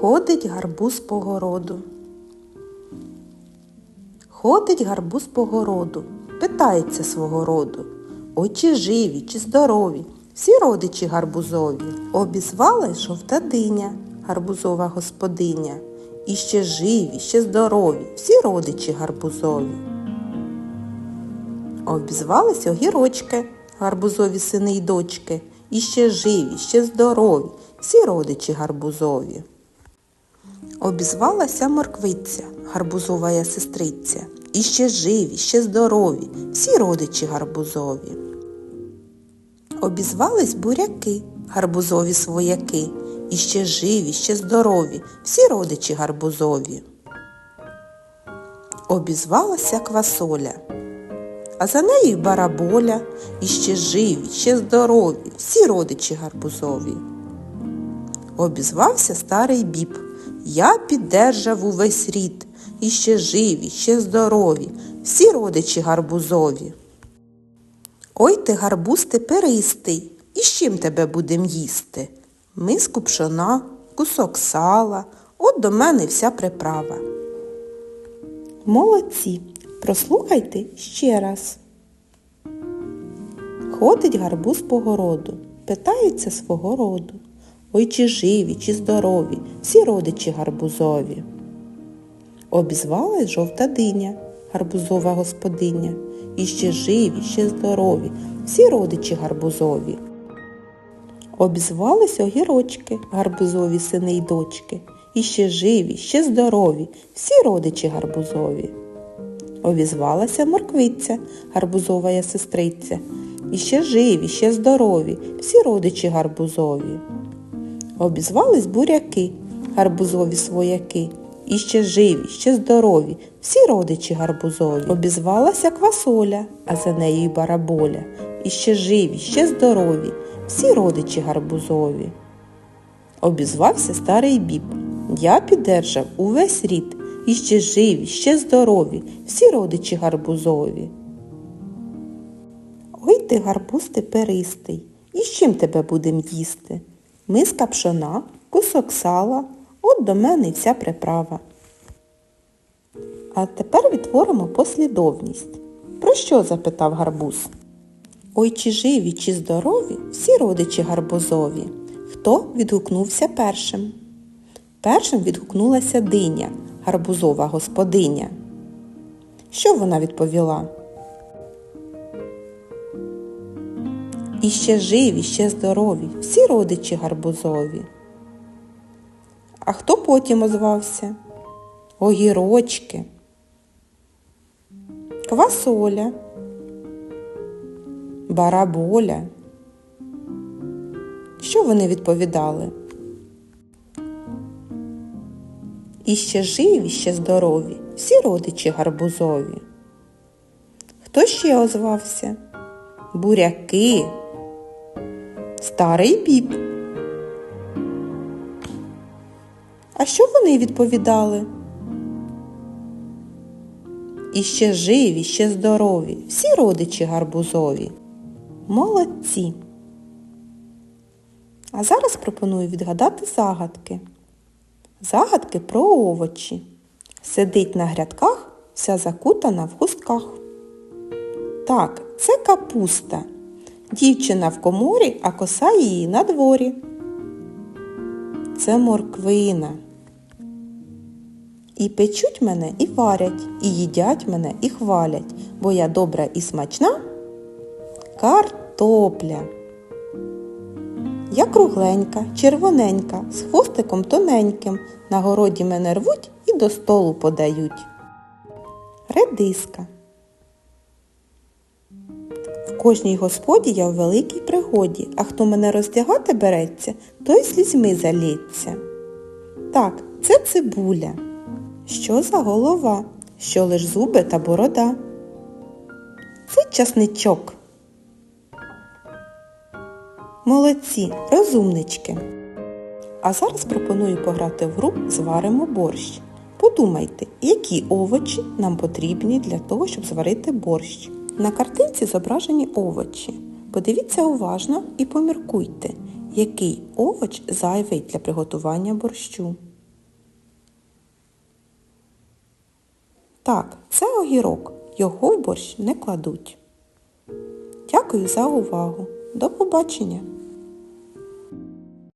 Ходить гарбуз по городу. Ходить гарбуз по городу, питається свого роду. Ой, чи живі, чи здорові, всі родичі гарбузові. Обізвала жовта диня, гарбузова господиня. І ще живі, ще здорові, всі родичі гарбузові. Обізвались огірочки, гарбузові сини й дочки. І ще живі, ще здорові, всі родичі гарбузові. Обізвалася морквиця, гарбузова сестриця. І ще живі, ще здорові, всі родичі гарбузові. Обізвались буряки, гарбузові свояки. І ще живі, ще здорові, всі родичі гарбузові. Обізвалася квасоля, а за нею бараболя, і ще живі, ще здорові, всі родичі гарбузові. Обізвався старий біб. Я піддержав увесь рід, і ще живі, ще здорові, всі родичі гарбузові. Ой ти гарбуз теперистий, і з чим тебе будем їсти? Миску пшона, кусок сала, от до мене вся приправа. Молодці, прослухайте ще раз. Ходить гарбуз по городу, питається свого роду. Ой, чи живі, чи здорові, всі родичі гарбузові. Обізвалась жовта диня, гарбузова господиня. І ще живі, ще здорові, всі родичі гарбузові. Обізвались огірочки, гарбузові сини й дочки. І ще живі, ще здорові, всі родичі гарбузові. Обізвалася морквиця, гарбузова сестриця. І ще живі, ще здорові, всі родичі гарбузові. Обізвались буряки, гарбузові свояки. І ще живі, ще здорові, всі родичі гарбузові. Обізвалася квасоля, а за нею й бараболя. І ще живі, ще здорові, всі родичі гарбузові. Обізвався старий біб. Я піддержав увесь рід. І ще живі, ще здорові, всі родичі гарбузові. Ой ти гарбуз теперистий, і з чим тебе будем їсти? Миска пшона, кусок сала, от до мене й вся приправа. А тепер відтворимо послідовність. Про що запитав гарбуз? Ой, чи живі, чи здорові, всі родичі гарбузові. Хто відгукнувся першим? Першим відгукнулася диня, гарбузова господиня. Що вона відповіла? І ще живі, ще здорові, всі родичі гарбузові. А хто потім озвався? Огірочки, квасоля, бараболя. Що вони відповідали? І ще живі, ще здорові, всі родичі гарбузові. Хто ще озвався? Буряки, старий біб. А що вони відповідали? І ще живі, ще здорові, всі родичі гарбузові. Молодці. А зараз пропоную відгадати загадки. Загадки про овочі. Сидить на грядках, вся закутана в хустках. Так, це капуста. Дівчина в коморі, а коса її на дворі. Це морквина. І печуть мене, і варять, і їдять мене, і хвалять, бо я добра і смачна картопля. Я кругленька, червоненька, з хвостиком тоненьким, на городі мене рвуть і до столу подають. Редиска. В кожній господі я в великій пригоді, а хто мене роздягати береться, той слізьми залється. Так, це цибуля. Що за голова? Що лиш зуби та борода? Це часничок. Молодці, розумнички. А зараз пропоную пограти в гру Зваримо борщ. Подумайте, які овочі нам потрібні для того, щоб зварити борщ. На картинці зображені овочі. Подивіться уважно і поміркуйте, який овоч зайвий для приготування борщу. Так, це огірок. Його в борщ не кладуть. Дякую за увагу. До побачення!